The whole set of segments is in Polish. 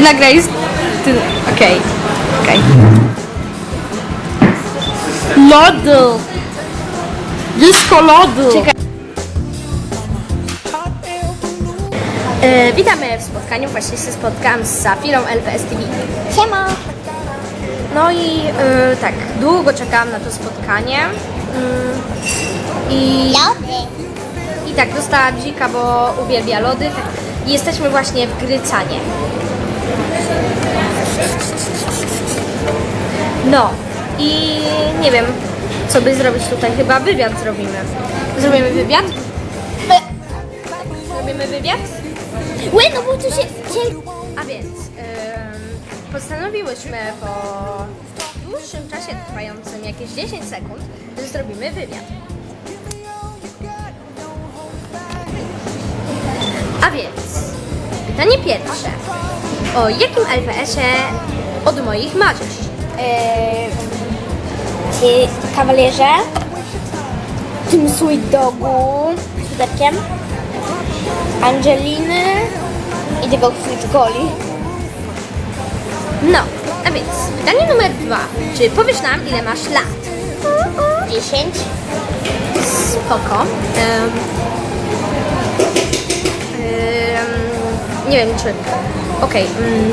Ty nagraj. z- Ty... Okej. Okej. Lodu. Disco lodu. Czekaj. E, witamy w spotkaniu. Właśnie się spotkałam z Safirą LPS TV. Siema! No i e, tak, długo czekałam na to spotkanie. Mm, I, Lody! I tak, dostała bzika, bo uwielbia lody. Tak, jesteśmy właśnie w Grycanie. No i nie wiem, co by zrobić tutaj. Chyba wywiad zrobimy. Zrobimy wywiad? Zrobimy wywiad? Łe, no bo tu się... A więc ym, postanowiłyśmy po dłuższym czasie trwającym jakieś 10 sekund, że zrobimy wywiad. A więc pytanie pierwsze. O jakim LPS-ie od moich marzysz? Ci kawalierze, tym Sweet Dogu, z Angeliny i tego Sweet Coli. No, a więc pytanie numer dwa. Czy powiesz nam, ile masz lat? 10. Spoko. Em, nie wiem czy. Okej. mm.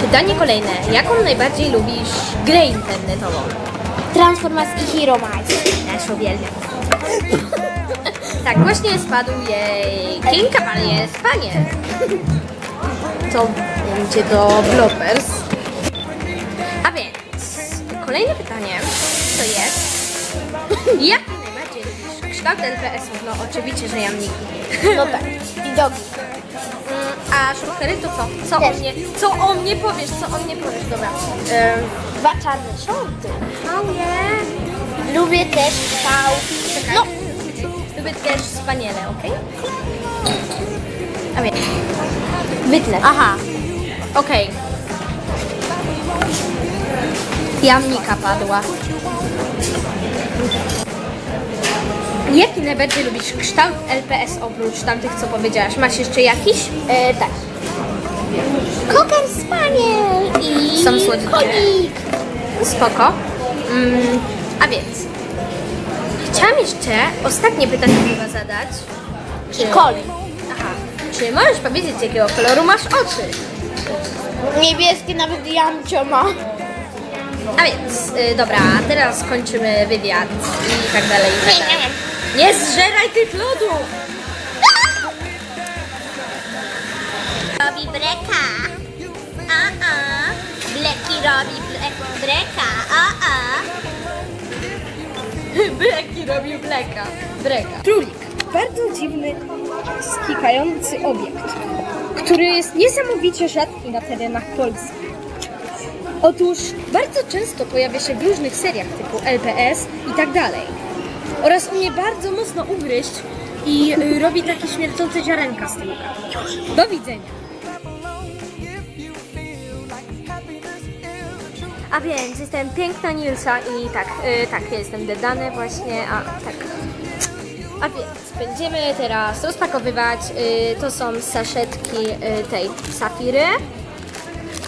pytanie kolejne. Jaką najbardziej lubisz grę internetową? Transformers i Hero Mice. Też uwielbiam. tak, właśnie spadł jej King Cavalier Spanie. To będzie do bloopers. A więc, kolejne pytanie to jest Jaki kształt LPS-ów? No oczywiście, że jamniki. No tak. I Dogi. Mm, A szuflery to co? Co o Też. mnie? Co o mnie powiesz? Co o mnie powiesz? Dobra. Dwa czarne shorty. oh yeah. Lubię też kształt. No. Lubię też spaniele, okej? A więc. Wytnę. Aha. Okej. Jamnika padła. Jaki najbardziej lubisz kształt LPS oprócz tamtych, co powiedziałaś? Masz jeszcze jakiś? E, tak. Koker Spaniel i Są słodzikie. konik. Spoko. Mm, a więc. Chciałam jeszcze ostatnie pytanie chyba zadać. I Coli. Aha. Czy możesz powiedzieć, jakiego koloru masz oczy? Niebieskie nawet Jancio ma. A więc, y, dobra, teraz kończymy wywiad i tak dalej. I tak dalej. Nie zżeraj tych lodów! Robi breka. A a. Bleki robi ble breka. A a. Bleki robił bleka. Breka. Królik. Bardzo dziwny, skikający obiekt, który jest niesamowicie rzadki na terenach Polski. Otóż bardzo często pojawia się w różnych seriach typu LPS i tak dalej. Oraz umie bardzo mocno ugryźć i y, robi takie śmiercące ziarenka z tyłka. Do widzenia. A więc jestem piękna Nilsa i tak, y, tak, jestem dodane właśnie, a tak. A więc będziemy teraz rozpakowywać, y, to są saszetki y, tej safiry.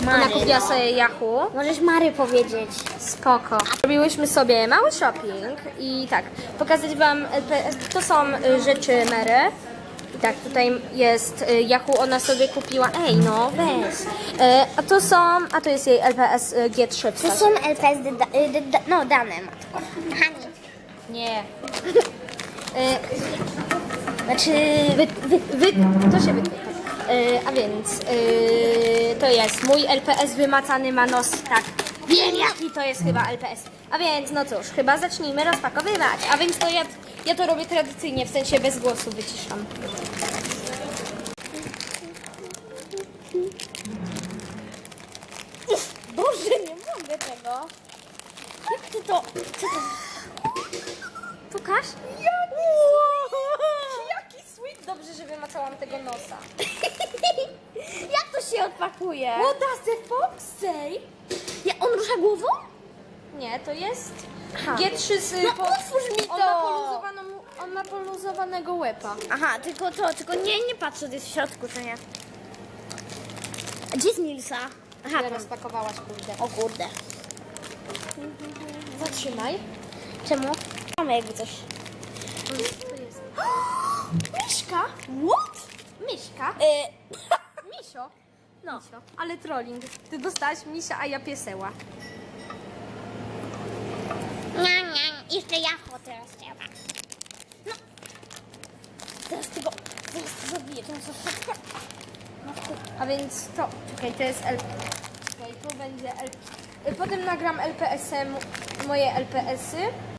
Ona Mary, kupiła sobie Yahoo. Możesz Mary powiedzieć. Spoko. Robiłyśmy sobie mały shopping i tak, pokazać Wam, LPS, to są y, rzeczy Mary. I tak, tutaj jest y, Yahoo, ona sobie kupiła, ej no, weź. Y, A to są, a to jest jej LPS y, G3 w To są LPS, no dane matko. Hani. Nie. Znaczy, wy, wy, wy, to się wytnie. Y, a więc y, to jest mój LPS wymacany ma nos, tak. Wiem jaki to jest chyba LPS. A więc no cóż, chyba zacznijmy rozpakowywać. A więc to ja, ja to robię tradycyjnie, w sensie bez głosu wyciszam. Boże, nie mogę tego. Jak ty to... Co to... Pokaż. Jaki Dobrze, że wymacałam tego nosa. Jak to się odpakuje? What does the fox say? Ja, on rusza głową? Nie, to jest Aha. G3 z... No otwórz mi On to. ma, poluzowaną, on ma poluzowanego łepa. Aha, tylko to, tylko nie, nie patrz, co jest w środku, co nie? A Gdzie jest Nilsa? Aha, tam. rozpakowałaś, kurde. O kurde. Zatrzymaj. Czemu? Mamy jakby coś. To Miszka? What? Miśka? Y, Misio? no. Misio. Ale trolling. Ty dostałaś misia, a ja pieseła. Nie, nie, jeszcze ja teraz trzeba. No. Teraz tego, teraz to zabiję, tą saszetkę. No kurde. A więc to, czekaj, to jest L. Czekaj, tu będzie L. Potem nagram LPS-em, moje LPS-y.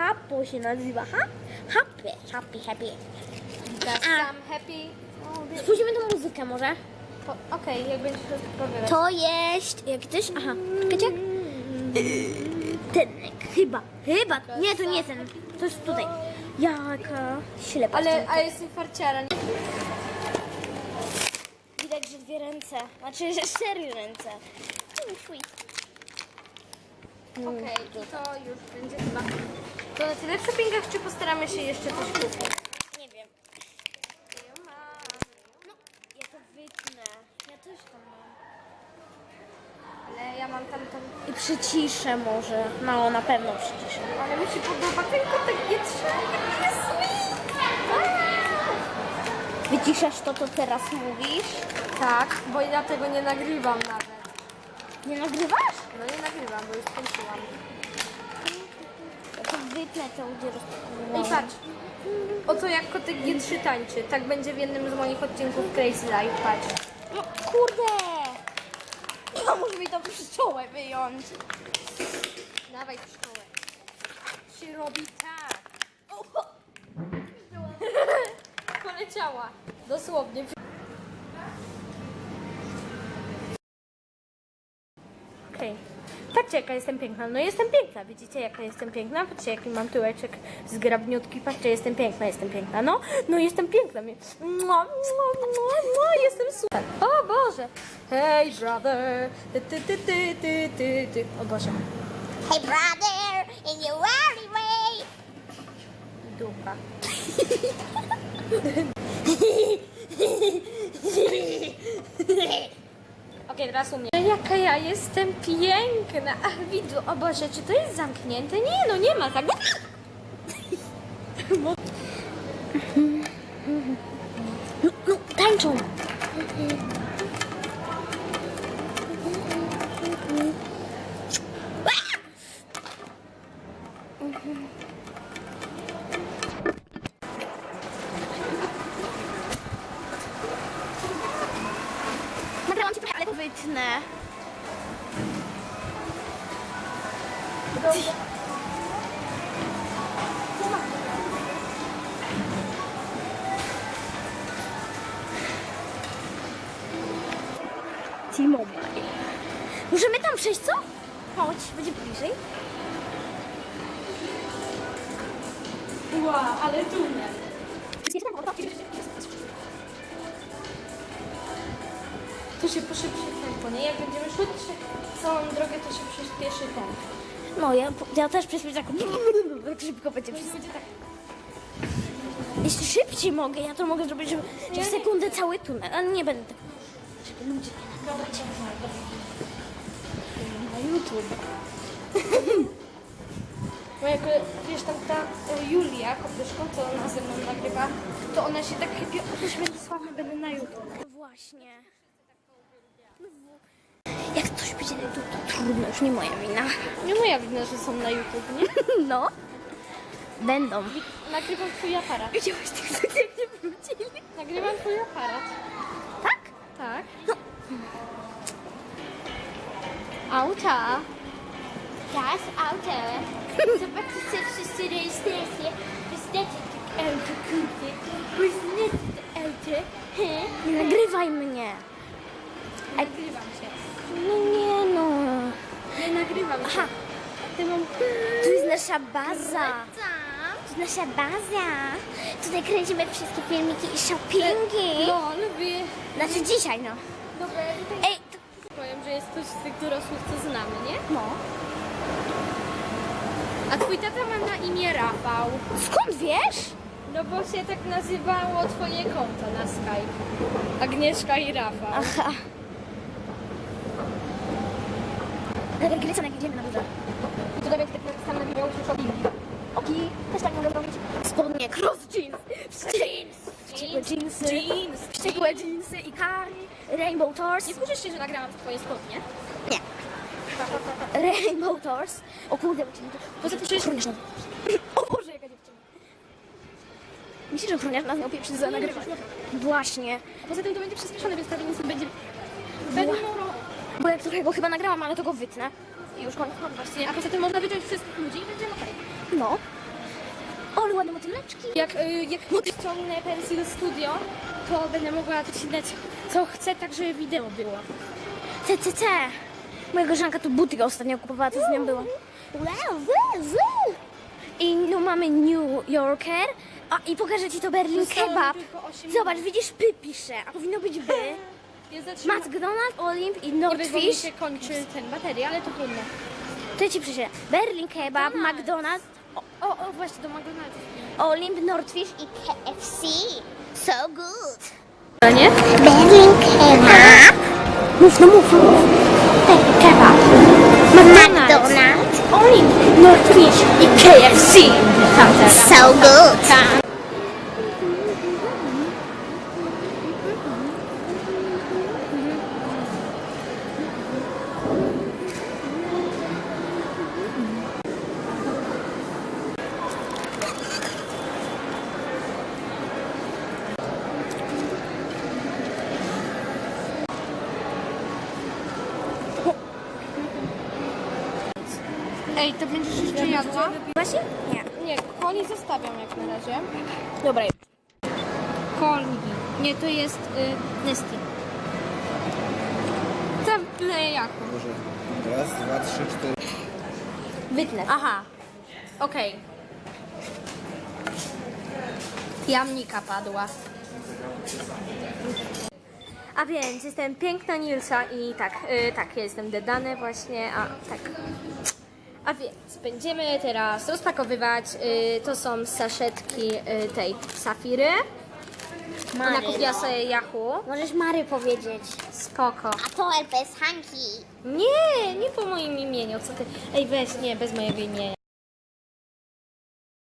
Hapo się nazywa, ha? Happy, happy, happy. That's A. some happy. Spójrzmy tą muzykę może. Po- Okej, jak będziesz rozpakowywać. To jest... Jak coś? Aha, czekajcie. Tenek, chyba, chyba. Nie, to nie ten. To jest tutaj. Jaka ślepa. Ale, a jestem farciara. nie? Widać, że dwie ręce. Znaczy, że cztery ręce. Mm, sweet. Okej, to już będzie chyba. To na tyle w shoppingach, czy postaramy się jeszcze coś kupić? Nie wiem. No, ja to wytnę. Ja też tam mam. Ale ja mam tam. I przyciszę może. No, na pewno przyciszę. Ale mi się podoba kotek G3. Jest Wyciszasz to, co teraz mówisz? Tak, bo ja tego nie nagrywam nawet. Nie nagrywasz? No nie nagrywam, bo już skończyłam. To, gdzie I rozpakowałam. patrz. Oto jak kotek G3 tańczy. Tak będzie w jednym z moich odcinków Crazy Life, patrz. No, kurde! Pomóż mi to pszczołę wyjąć. Dawaj pszczołę. Się robi tak. Poleciała. Dosłownie. Okej. Patrzcie jaka jestem piękna. No jestem piękna. Widzicie jaka jestem piękna? Patrzcie jaki mam tyłeczek zgrabniutki. Patrzcie, jestem piękna, jestem piękna. No, no jestem piękna. Mua, mua, mua, jestem super. O Boże. Hey brother. Ty, ty, ty, ty, ty, ty, ty. O Boże. Hey brother, in your worry way. Dupa. Okej, teraz. Jaka ja jestem piękna. Ach, widu, o Boże, czy to jest zamknięte? Nie, no nie ma tak. No, no, tańczą. T-Mobile. Możemy tam przejść, co? Chodź, będzie bliżej. Wow, ale tunel. To się poszybszy tempo, nie? Jak będziemy się całą drogę, to się przyspieszy tempo. No, ja, ja też chwilę tak, tak szybko będzie. Będzie tak. Jeśli szybciej mogę, ja to mogę zrobić, że w sekundę cały tunel, ale nie będę tak. Żeby ludzie nie nagrywać. Na YouTube. Moja wiesz, tam ta e, Julia Kopyszko, co ona ze mną nagrywa, to ona się tak chybi, już będę sławna, będę na YouTube. No właśnie. No Jak coś będzie na YouTube, to trudno, już nie moja wina. Nie moja wina, że są na YouTube, nie? No. Będą. Nagrywam twój aparat. Widziałeś tych ludzi, jak nie wrócili? Nagrywam twój aparat. Tak? Tak. Auta. Teraz auto. Zobaczcie sobie wszyscy rejestrację. Znacie to auto, kurde. Bo znacie to auto. He? Nie nagrywaj mnie. Nagrywam się. No nie no. Nie nagrywam się. Aha. Ty mam... Tu jest nasza baza. Tu jest nasza baza. Tutaj kręcimy wszystkie filmiki i shoppingi. No, lubię. Znaczy dzisiaj, no. Dobra, ja tutaj Ej, to... powiem, że jest ktoś z tych dorosłych, co znamy, nie? No. A twój tata ma na imię Rafał. Skąd wiesz? No bo się tak nazywało twoje konto na Skype. Agnieszka i Rafał. Aha. Ale Gryca, jak idziemy na górze. I to nawet tak na wideo już robi. Oki, też tak mogę zrobić. Spodnie, cross jeans. Jeans. Wściekłe jeansy. Jeans. Wściekłe jeansy i kary. Rainbow Tours. Nie wkurzysz się, że nagrałam twoje spodnie? Nie. Rainbow Tours. O kurde, bo Poza tym przecież... O Boże, jaka dziewczyna. Myślisz, że ochroniarz nas nie opieprzyć za nagrywanie? Właśnie. Poza tym to będzie przyspieszone, więc pewnie nic nie będzie... Będą Bo jak trochę go chyba nagrałam, ale to go wytnę. I już koniec. No właśnie, a poza tym można wyciąć wszystkich ludzi i będzie okej. No. O, ale ładne motyleczki. Jak, y, jak ściągnę Pencil Studio, to będę mogła odcinać co chcę, tak żeby wideo było. C, C, C. Moja koleżanka tu buty ostatnio kupowała, co z nią było. Wow, wow, wow. I no mamy New Yorker. A i pokażę ci to Berlin Zostało mi Kebab. tylko osiem Zobacz, widzisz P pisze, a powinno być B. Ja. McDonald's, Olymp i Nie wiem, bo mi Nordfish. się kończy ten bateria, ale to trudno. To ja ci przyjdzie. Berlin Kebab, McDonald's. O, o, właśnie, do McDonald's. Olymp, Nordfish i KFC. So good. A nie? Berlin Kebab. Mów, no mów, mów. Berlin Kebab. McDonald's. Olymp, Nordfish i KFC. Tamte. So good. Ej, to będziesz jeszcze jadła? Właśnie? Nie. Nie, koni zostawiam jak na razie. Dobra. Kolgi. Nie, to jest y, Nesty. Zamknę jako. Może raz, dwa, trzy, cztery. Wytnę. Aha, okej. Jamnika padła. A więc jestem piękna Nilsa i tak, y, tak, ja jestem dedane właśnie, a tak. A więc będziemy teraz rozpakowywać, y, to są saszetki y, tej safiry. Ona Mary, kupiła no. sobie Yahoo. Możesz Mary powiedzieć. Spoko. A to LPS Hanki. Nie, nie po moim imieniu, co ty. Ej, weź, nie, bez mojego imienia.